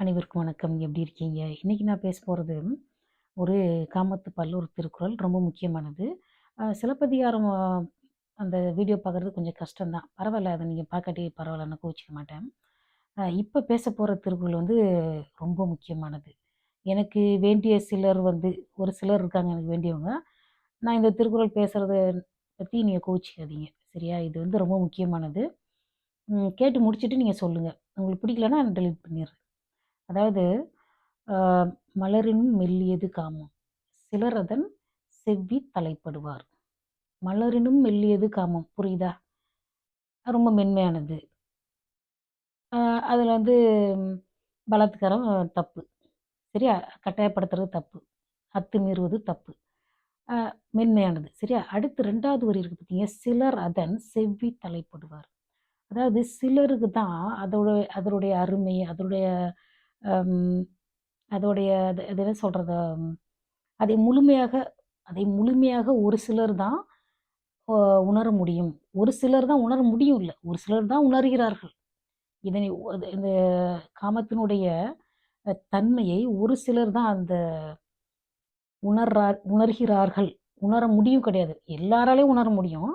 அனைவருக்கும் வணக்கம். எப்படி இருக்கீங்க? இன்றைக்கி நான் பேச போகிறது ஒரு காமத்து ஒரு திருக்குறள். ரொம்ப முக்கியமானது. சிலப்பதிகாரம் அந்த வீடியோ பார்க்குறது கொஞ்சம் கஷ்டம் தான். அதை நீங்கள் பார்க்காட்டி பரவாயில்லன்னு கோச்சிக்க மாட்டேன். இப்போ பேச போகிற திருக்குறள் வந்து ரொம்ப முக்கியமானது. எனக்கு வேண்டிய சிலர் வந்து ஒரு சிலர் இருக்காங்க எனக்கு வேண்டியவங்க. நான் இந்த திருக்குறள் பேசுகிறத பற்றி நீங்கள் கோச்சிக்காதீங்க சரியா? இது வந்து ரொம்ப முக்கியமானது. கேட்டு முடிச்சுட்டு நீங்கள் சொல்லுங்கள் உங்களுக்கு பிடிக்கலன்னா நான் டெலீட் பண்ணிடுறேன் அதாவது மலரின் "மலரினும் மெல்லியது காமம். சிலர் அதன் செவ்வி தலைப்படுவார்." மலரினும் மெல்லியது காமம். புரியுதா? ரொம்ப மென்மையானது. அதில் வந்து பலாத்காரம் தப்பு. சரியா? கட்டாயப்படுத்துறது தப்பு. அத்துமீறுவது தப்பு. மென்மையானது. சரியா? அடுத்து ரெண்டாவது வரி இருக்கு பார்த்தீங்க, "சிலர் அதன் செவ்வி தலைப்படுவார்." அதாவது சிலருக்கு தான் அதோட அதனுடைய அருமை, அதனுடைய அதோடைய அது அது என்ன சொல்கிறது அதை முழுமையாக அதை முழுமையாக ஒரு சிலர் தான் உணர முடியும். ஒரு சிலர் தான் உணர முடியும் இல்லை ஒரு சிலர் தான் உணர்கிறார்கள். இதனை அது இந்த காமத்தினுடைய தன்மையை ஒரு சிலர் தான் அந்த உணர்றார் உணர்கிறார்கள். உணர முடியும் கிடையாது. எல்லாராலையும் உணர முடியும்.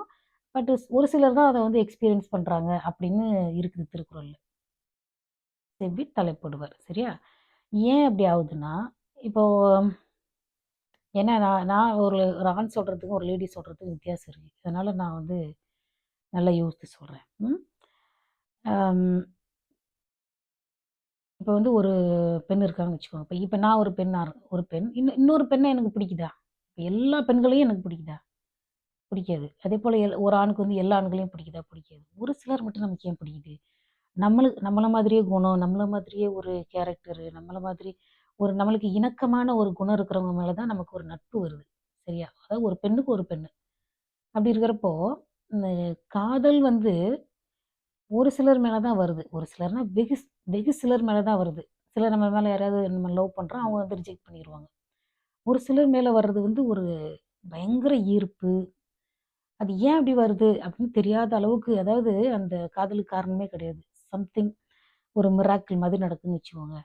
பட் ஒரு சிலர் தான் அதை வந்து எக்ஸ்பீரியன்ஸ் பண்ணுறாங்க அப்படின்னு இருக்குது திருக்குறளில் செவ்வி தலைப்படுவர். சரியா? ஏன் அப்படி ஆகுதுன்னா, இப்போ ஏன்னா நான் நான் ஒரு ஒரு ஆண் சொல்கிறதுக்கும் ஒரு லேடி சொல்கிறதுக்கும் வித்தியாசம் இருக்கு. அதனால நான் வந்து நல்லா யோசித்து சொல்கிறேன் இப்போ வந்து ஒரு பெண் இருக்காங்கன்னு வச்சுக்கோங்க. இப்போ இப்போ நான் ஒரு பெண்ணாக ஒரு பெண். இன்னும் இன்னொரு பெண்ணை எனக்கு பிடிக்குதா? எல்லா பெண்களையும் எனக்கு பிடிக்குதா? பிடிக்காது. அதே போல் எல் ஒரு ஆணுக்கு வந்து எல்லா ஆண்களையும் பிடிக்குதா? பிடிக்காது. ஒரு சிலர் மட்டும் நமக்கு ஏன் பிடிக்குது? நம்மளுக்கு நம்மளை மாதிரியே குணம், நம்மளை மாதிரியே ஒரு கேரக்டரு, நம்மளை மாதிரி ஒரு நம்மளுக்கு இணக்கமான ஒரு குணம் இருக்கிறவங்க மேலே தான் நமக்கு ஒரு நட்பு வருது. சரியா? அதாவது ஒரு பெண்ணுக்கு ஒரு பெண்ணு. அப்படி இருக்கிறப்போ, இந்த காதல் வந்து ஒரு சிலர் மேலே தான் வருது. ஒரு சிலர்னா வெகு வெகு சிலர் மேலே தான் வருது. சிலர் நம்ம மேலே யாராவது நம்ம லவ் பண்ணுறோம் அவங்க வந்து ரிஜெக்ட் பண்ணிடுவாங்க ஒரு சிலர் மேலே வர்றது வந்து ஒரு பயங்கர ஈர்ப்பு. அது ஏன் அப்படி வருது அப்படின்னு தெரியாத அளவுக்கு அதாவது அந்த காதலுக்கு காரணமே கிடையாது. சம்திங் ஒரு மிராக்கிள் மாதிரி நடக்குன்னு வச்சுக்கோங்க.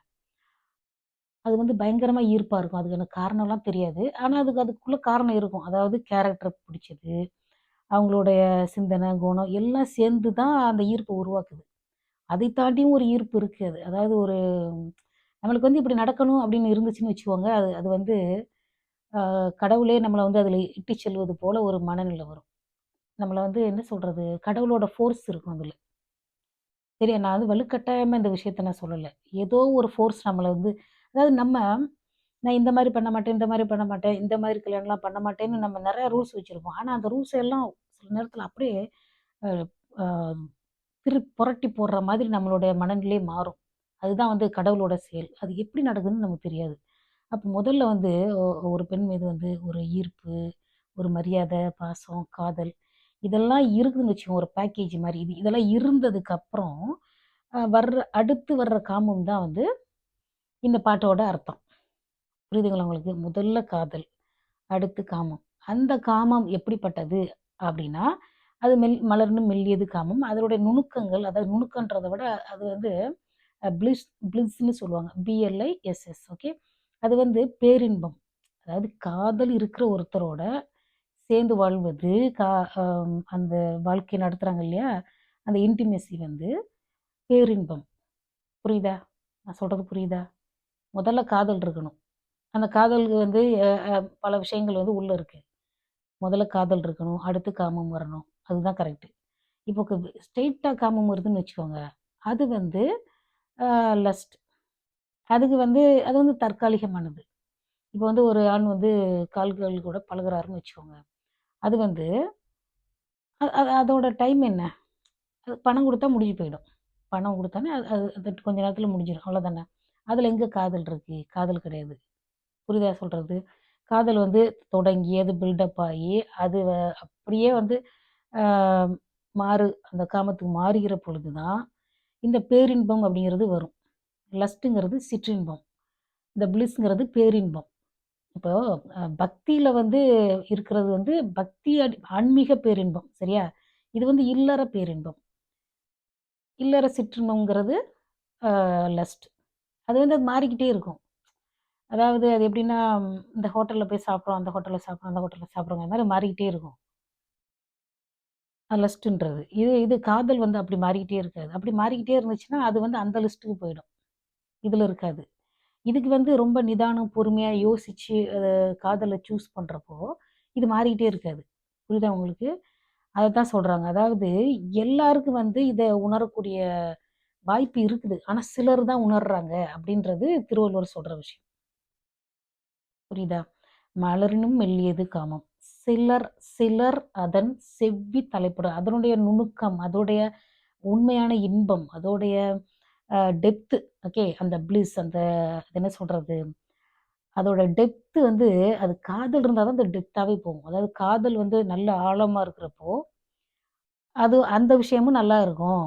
அது வந்து பயங்கரமாக ஈர்ப்பாக இருக்கும். அதுக்கான காரணம்லாம் தெரியாது. ஆனால் அதுக்கு அதுக்குள்ளே காரணம் இருக்கும். அதாவது கேரக்டர் பிடிச்சது, அவங்களுடைய சிந்தனை, குணம் எல்லாம் சேர்ந்து தான் அந்த ஈர்ப்பை உருவாக்குது. அதை தாண்டியும் ஒரு ஈர்ப்பு இருக்குது அதாவது ஒரு நம்மளுக்கு வந்து இப்படி நடக்கணும் அப்படின்னு இருந்துச்சுன்னு வச்சுக்கோங்க, அது அது வந்து கடவுளே நம்மளை வந்து அதில் இட்டுச் செல்வது போல் ஒரு மனநிலை வரும். நம்மளை வந்து என்ன சொல்கிறது கடவுளோட ஃபோர்ஸ் இருக்கும் அதில் சரியா? நான் வந்து வலுக்கட்டாயமாக இந்த விஷயத்த நான் சொல்லலை ஏதோ ஒரு ஃபோர்ஸ் நம்மளை வந்து அதாவது நம்ம நான் இந்த மாதிரி பண்ண மாட்டேன், இந்த மாதிரி பண்ண மாட்டேன், இந்த மாதிரி கல்யாணம்லாம் பண்ண மாட்டேன்னு நம்ம நிறைய ரூல்ஸ் வச்சுருப்போம் ஆனால் அந்த ரூல்ஸ் எல்லாம் சில நேரத்தில் அப்படியே திரு புரட்டி போடுற மாதிரி நம்மளுடைய மனநிலை மாறும். அதுதான் வந்து கடவுளோட செயல். அது எப்படி நடக்குதுன்னு நமக்கு தெரியாது. அப்போ முதல்ல வந்து ஒரு பெண் மீது வந்து ஒரு ஈர்ப்பு, ஒரு மரியாதை, பாசம், காதல் இதெல்லாம் இருக்குதுன்னு வச்சுக்கோங்க. ஒரு பேக்கேஜ் மாதிரி இது இதெல்லாம் இருந்ததுக்கு அப்புறம் வர்ற அடுத்து வர்ற காமம் தான் வந்து இந்த பாட்டோட அர்த்தம். புரியுதுங்களா உங்களுக்கு? முதல்ல காதல், அடுத்து காமம். அந்த காமம் எப்படிப்பட்டது அப்படின்னா, அது மெல் மலர்னு மெல்லியது காமம். அதனுடைய நுணுக்கங்கள் அதாவது நுணுக்கன்றதை விட அது வந்து பிளிஸ் பிளிஸ்ன்னு சொல்லுவாங்க. B L I S S okay. அது வந்து பேரின்பம். அதாவது காதல் இருக்கிற ஒருத்தரோட சேர்ந்து வாழ்வது, கா அந்த வாழ்க்கை நடத்துகிறாங்க இல்லையா? அந்த இன்டிமேசி வந்து பேரின்பம். புரியுதா? நான் சொல்கிறது புரியுதா? முதல்ல காதல் இருக்கணும். அந்த காதலுக்கு வந்து பல விஷயங்கள் வந்து உள்ளே இருக்குது முதல்ல காதல் இருக்கணும். அடுத்து காமம் வரணும். அதுதான் கரெக்ட்டு. இப்போ ஸ்ட்ரெயிட்டாக காமம் வருதுன்னு வச்சுக்கோங்க. அது வந்து லஸ்ட். அதுக்கு வந்து அது வந்து தற்காலிகமானது. இப்போ வந்து ஒரு ஆண் வந்து கால்கள் கூட பழகுறாருன்னு வச்சுக்கோங்க. அது வந்து அது அதோட டைம் என்ன? அது பணம் கொடுத்தா முடிஞ்சு போயிடும். பணம் கொடுத்தானே அது அது கொஞ்ச நேரத்தில் முடிஞ்சிடும் அவ்வளோதானே. அதில் எங்கே காதல் இருக்கு? காதல் கிடையாது. புரியுதா சொல்கிறது காதல் வந்து தொடங்கி, அது பில்டப் ஆகி அது அப்படியே வந்து மாறு அந்த காமத்துக்கு மாறுகிற பொழுது தான், இந்த பேரின்பம் அப்படிங்கிறது வரும். லஸ்ட்டுங்கிறது சிற்றின்பம். இந்த பிளிஸ்ங்கிறது பேரின்பம். இப்போ பக்தியில் வந்து இருக்கிறது வந்து பக்தி அடி ஆன்மீக பேரின்பம். சரியா? இது வந்து இல்லற பேரின்பம். இல்லற சிற்றின்பங்கிறது லஸ்ட். அது வந்து அது மாறிக்கிட்டே இருக்கும். அதாவது அது எப்படின்னா, இந்த ஹோட்டலில் போய் சாப்பிட்றோம், அந்த ஹோட்டலில் சாப்பிட்றோம், அந்த ஹோட்டல்ல சாப்பிட்றோங்கிற மாதிரி மாறிக்கிட்டே இருக்கும். லஸ்ட்டுன்றது. இது இது காதல் வந்து அப்படி மாறிக்கிட்டே இருக்காது. அப்படி மாறிக்கிட்டே இருந்துச்சுன்னா, அது வந்து அந்த லிஸ்ட்டுக்கு போயிடும். இதில் இருக்காது. இதுக்கு வந்து ரொம்ப நிதானம், பொறுமையாக யோசித்து காதலை சூஸ் பண்ணுறப்போ இது மாறிக்கிட்டே இருக்காது. புரியுதா உங்களுக்கு? தான் சொல்கிறாங்க அதாவது எல்லாருக்கும் வந்து இதை உணரக்கூடிய வாய்ப்பு இருக்குது. ஆனால் சிலர் தான் உணர்றாங்க அப்படின்றது திருவள்ளுவர் சொல்கிற விஷயம். புரியுதா? மலரினும் மெல்லியது காமம். சிலர் சிலர் அதன் செவ்வி தலைப்படும். அதனுடைய நுணுக்கம், அதோடைய உண்மையான இன்பம், அதோடைய டெப்த்து ஓகே. அந்த ப்ளீஸ் அந்த அது என்ன சொல்கிறது அதோட டெப்த் வந்து அது காதல் இருந்தால் தான் அந்த டெப்த்தாகவே போகும். அதாவது காதல் வந்து நல்ல ஆழமாக இருக்கிறப்போ, அது அந்த விஷயமும் நல்லா இருக்கும்.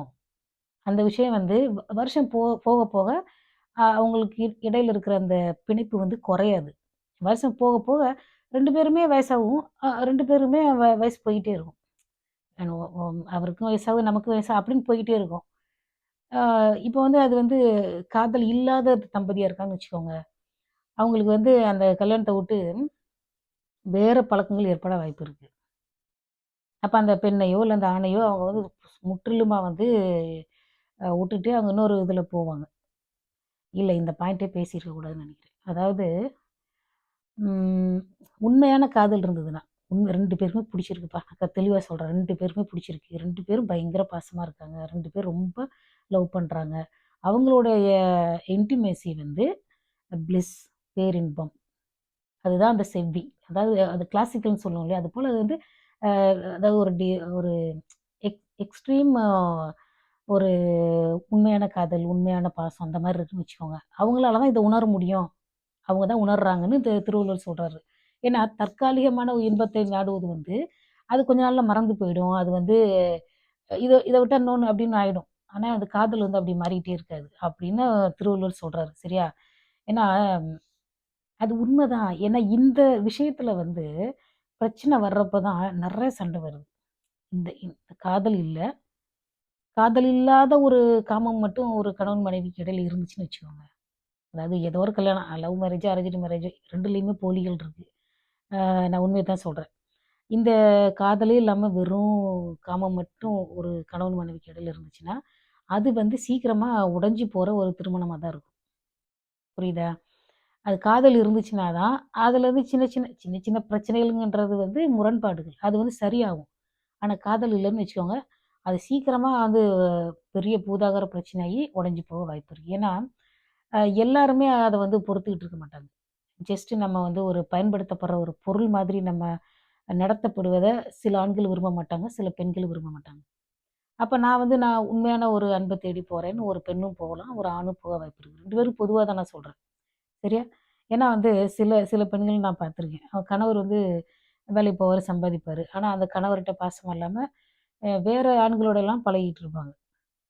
அந்த விஷயம் வந்து வ வருஷம் போ போக போக அவங்களுக்கு இ இடையில இருக்கிற அந்த பிணைப்பு வந்து குறையாது. வருஷம் போக போக ரெண்டு பேருமே வயசாகவும் ரெண்டு பேருமே வ வயசு போயிட்டே இருக்கும். அவருக்கும் வயசாகும் நமக்கும் வயசாக அப்படின்னு போயிட்டே இருக்கும். இப்போ வந்து அது வந்து காதல் இல்லாத தம்பதியாக இருக்காங்கன்னு வச்சுக்கோங்க. அவங்களுக்கு வந்து அந்த கல்யாணத்தை விட்டு வேறு பழக்கங்கள் ஏற்பட வாய்ப்பு இருக்குது அப்போ அந்த பெண்ணையோ, இல்லை அந்த ஆணையோ அவங்க வந்து முற்றிலுமாக வந்து விட்டுட்டு அவங்க இன்னொரு இதில் போவாங்க. இல்லை இந்த பாயிண்ட்டே பேசியிருக்க கூடாதுன்னு நினைக்கிறேன் அதாவது உண்மையான காதல் இருந்ததுன்னா, உண்மை ரெண்டு பேருமே பிடிச்சிருக்குப்பா. நான் தெளிவா சொல்கிறேன் ரெண்டு பேருமே பிடிச்சிருக்கு. ரெண்டு பேரும் பயங்கர பாசமாக இருக்காங்க. ரெண்டு பேரும் ரொம்ப லவ் பண்ணுறாங்க அவங்களுடைய இன்டிமேசி வந்து பிளிஸ் பேரின்பம். அதுதான் அந்த செவ்வி. அதாவது அது கிளாசிக்கல்னு சொல்லுவோம் இல்லையா? அதுபோல அது வந்து அதாவது ஒரு டி ஒரு எக் எக்ஸ்ட்ரீம் ஒரு உண்மையான காதல், உண்மையான பாசம் அந்த மாதிரி இருக்குன்னு வச்சுக்கோங்க. அவங்களால தான் இதை உணர முடியும். அவங்க தான் உணர்றாங்கன்னு இந்த திருவள்ளுவர் சொல்கிறாரு ஏன்னா, தற்காலிகமான இன்பத்தை நாடுவது வந்து, அது கொஞ்ச நாளில் மறந்து போயிடும். அது வந்து இதை இதை விட்டால் இன்னொன்று அப்படின்னு ஆகிடும் ஆனால் அது காதல் வந்து அப்படி மாறிக்கிட்டே இருக்காது. அப்படின்னு திருவள்ளுவர் சொல்கிறாரு சரியா? ஏன்னா, அது உண்மைதான் ஏன்னா, இந்த விஷயத்தில் வந்து பிரச்சனை வர்றப்ப தான் நிறைய சண்டை வருது. இந்த இந்த காதல் இல்லை காதல் இல்லாத ஒரு காமம் மட்டும் ஒரு கணவன் மனைவிக்கு இடையில இருந்துச்சுன்னு வச்சுக்கோங்க. அதாவது ஏதோ ஒரு கல்யாணம் லவ் மேரேஜ், அரேஞ்ச்டு மேரேஜ் ரெண்டுலேயுமே போலிகள் இருக்குது நான் உண்மையை தான் சொல்கிறேன் இந்த காதலே இல்லாமல் வெறும் காமம் மட்டும் ஒரு கணவன் மனைவிக்கு இடையில இருந்துச்சுன்னா, அது வந்து சீக்கிரமாக உடஞ்சி போகிற ஒரு திருமணமாக தான் இருக்கும். புரியுதா? அது காதல் இருந்துச்சுன்னா தான், அதில் வந்து சின்ன சின்ன சின்ன சின்ன பிரச்சனைகள்ன்றது வந்து முரண்பாடுகள். அது வந்து சரியாகும். ஆனால் காதல் இல்லைன்னு வச்சுக்கோங்க, அது சீக்கிரமாக வந்து பெரிய பூதாகர பிரச்சனையாகி உடஞ்சி போக வாய்ப்பு இருக்குது ஏன்னா, எல்லாருமே அதை வந்து பொறுத்துக்கிட்டு இருக்க மாட்டாங்க. ஜஸ்ட்டு நம்ம வந்து ஒரு பயன்படுத்தப்படுற ஒரு பொருள் மாதிரி நம்ம நடத்தப்படுவதை சில ஆண்கள் விரும்ப மாட்டாங்க, சில பெண்கள் விரும்ப மாட்டாங்க. அப்போ நான் வந்து நான் உண்மையான ஒரு அன்பை தேடி போகிறேன்னு ஒரு பெண்ணும் போகலாம், ஒரு ஆணும் போக வாய்ப்பு இருக்கு. 2 பேரும் பொதுவாக தான் நான் சொல்கிறேன் சரியா? ஏன்னா வந்து சில சில பெண்கள் நான் பார்த்துருக்கேன். அவன் கணவர் வந்து வேலைக்கு போவார் சம்பாதிப்பார் ஆனால் அந்த கணவர்கிட்ட பாசம் இல்லாமல் வேறு ஆண்களோடலாம் பழகிட்டு இருப்பாங்க.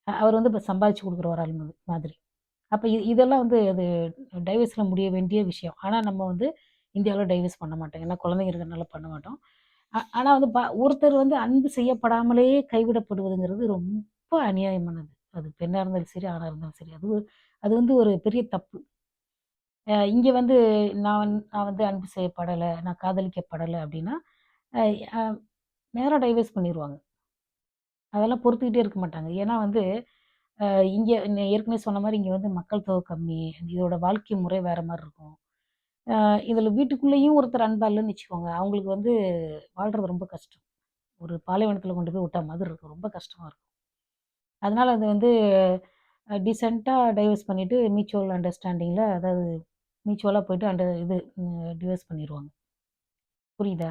அவர் வந்து இப்போ சம்பாதிச்சு கொடுக்குற ஒரு ஆள் மாதிரி. அப்போ இது இதெல்லாம் வந்து அது டைவர்ஸில் முடிய வேண்டிய விஷயம். ஆனால் நம்ம வந்து இந்தியாவில் டைவர்ஸ் பண்ண மாட்டோம். ஏன்னா குழந்தைங்க இருக்கிறதுனால பண்ண மாட்டோம். ஆனால் ஆனா வந்து பா ஒருத்தர் வந்து அன்பு செய்யப்படாமலே கைவிடப்படுவதுங்கிறது ரொம்ப அநியாயமானது. அது பெண்ணா இருந்தாலும் சரி, ஆணா இருந்தாலும் சரி. அது அது வந்து ஒரு பெரிய தப்பு. இங்கே இங்க வந்து நான் வந் நான் வந்து அன்பு செய்யப்படலை நான் காதலிக்கப்படலை அப்படின்னா நேராக டைவர்ஸ் பண்ணிடுவாங்க அதெல்லாம் பொறுத்துக்கிட்டே இருக்க மாட்டாங்க. ஏன்னா வந்து இங்கே ஏற்கனவே சொன்ன மாதிரி இங்கே வந்து மக்கள் தொகை கம்மி. இதோட வாழ்க்கை முறை வேற மாதிரி இருக்கும். இதில் வீட்டுக்குள்ளேயும் ஒருத்தர் அன்பா வச்சுக்கோங்க, அவங்களுக்கு வந்து வாழ்கிறது ரொம்ப கஷ்டம். ஒரு பாலைவனத்தில் கொண்டு போய் விட்டா மாதிரி இருக்கும். ரொம்ப கஷ்டமாக இருக்கும். அதனால் அது வந்து டீசெண்டாக டைவர்ஸ் பண்ணிவிட்டு மியூச்சுவல் அண்டர்ஸ்டாண்டிங்கில் அதாவது மியூச்சுவலாக போயிட்டு அண்டர் இது டிவர்ஸ் பண்ணிடுவாங்க புரியுதா?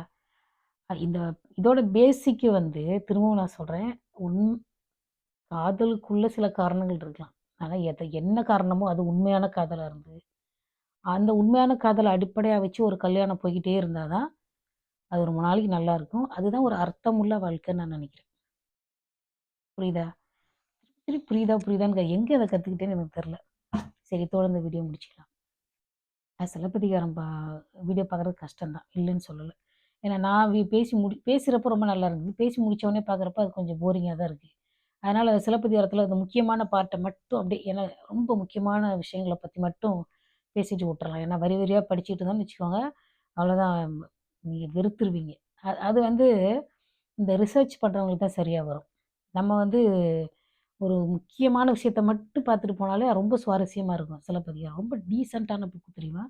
இந்த இதோட பேசிக்கு வந்து திரும்பவும் நான் சொல்கிறேன் உன் காதலுக்குள்ளே சில காரணங்கள் இருக்கலாம். ஆனால் எதை என்ன காரணமோ அது உண்மையான காதலாக இருந்து, அந்த உண்மையான காதலை அடிப்படையாக வச்சு ஒரு கல்யாணம் போய்கிட்டே இருந்தால் தான், அது ரொம்ப நாளைக்கு நல்லாருக்கும். அதுதான் ஒரு அர்த்தமுள்ள வாழ்க்கைன்னு நான் நினைக்கிறேன் புரியுதா? சரி புரியுதா புரியுதான்னு எங்கே அதை கற்றுக்கிட்டேன்னு எனக்கு தெரில சரி தொடர்ந்து வீடியோ முடிச்சுக்கலாம். அது சிலப்பதிகாரம் பா வீடியோ பார்க்குறது கஷ்டம் தான். சொல்லலை ஏன்னா நான் வி பேசி முடி பேசுகிறப்ப ரொம்ப நல்லா இருக்குது பேசி முடித்தவொடனே பார்க்குறப்ப அது கொஞ்சம் போரிங்காக தான் இருக்குது அதனால் சிலப்பதிகாரத்தில் அந்த முக்கியமான பார்ட்டை மட்டும் அப்படியே ஏன்னா ரொம்ப முக்கியமான விஷயங்களை பற்றி மட்டும் பேசிட்டு விட்டுறலாம். ஏன்னா வரி வரியாக படிச்சுட்டு இருந்தோம்னு வச்சுக்கோங்க அவ்வளோதான் நீங்கள் வெறுத்துருவீங்க. அது அது வந்து இந்த ரிசர்ச் பண்ணுறவங்களுக்கு தான் சரியாக வரும். நம்ம வந்து ஒரு முக்கியமான விஷயத்த மட்டும் பார்த்துட்டு போனாலே ரொம்ப சுவாரஸ்யமாக இருக்கும். சிலப்பதிகாரம். ரொம்ப டீசெண்டான புக்கு தெரியுமா?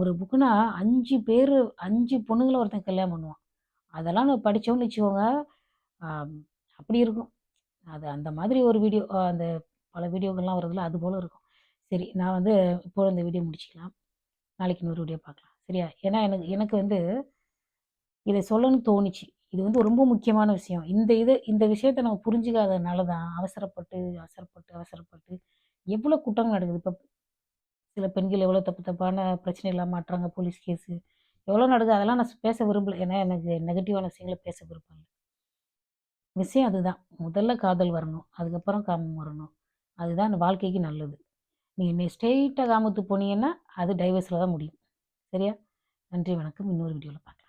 ஒரு புக்குனா அஞ்சு பேர் அஞ்சு பொண்ணுங்களை ஒருத்தன் கல்யாணம் பண்ணுவான். அதெல்லாம் நான் படித்தோம்னு வச்சுக்கோங்க அப்படி இருக்கும். அது அந்த மாதிரி ஒரு வீடியோ அந்த பல வீடியோக்கள்லாம் வருதுல்ல அது போல் இருக்கும். சரி நான் வந்து இப்போ இந்த வீடியோ முடிச்சுக்கலாம். நாளைக்கு இன்னொரு வீடியோ பார்க்கலாம். சரியா? ஏன்னா எனக்கு எனக்கு வந்து இதை சொல்லணும்னு தோணுச்சு. இது வந்து ரொம்ப முக்கியமான விஷயம். இந்த இது இந்த விஷயத்தை நம்ம புரிஞ்சுக்காததுனால தான் அவசரப்பட்டு அவசரப்பட்டு அவசரப்பட்டு எவ்வளோ குற்றங்கள் நடக்குது. இப்போ சில பெண்கள் எவ்வளோ தப்பு தப்பான பிரச்சனைலாம் மாட்டுறாங்க போலீஸ் கேஸு. எவ்வளோ நடக்குது? அதெல்லாம் நான் பேச விரும்பல. ஏன்னா எனக்கு நெகட்டிவான விஷயங்களை பேச விரும்பல விஷயம் அதுதான். முதல்ல காதல் வரணும். அதுக்கப்புறம் காமம் வரணும். அதுதான் வாழ்க்கைக்கு நல்லது. நீங்கள் ஸ்ட்ரெயிட்டாக காமத்துக்கு போனீங்கன்னா அது டைவர்ஸில் தான் முடியும். சரியா? நன்றி வணக்கம். இன்னொரு வீடியோவில் பார்க்கலாம்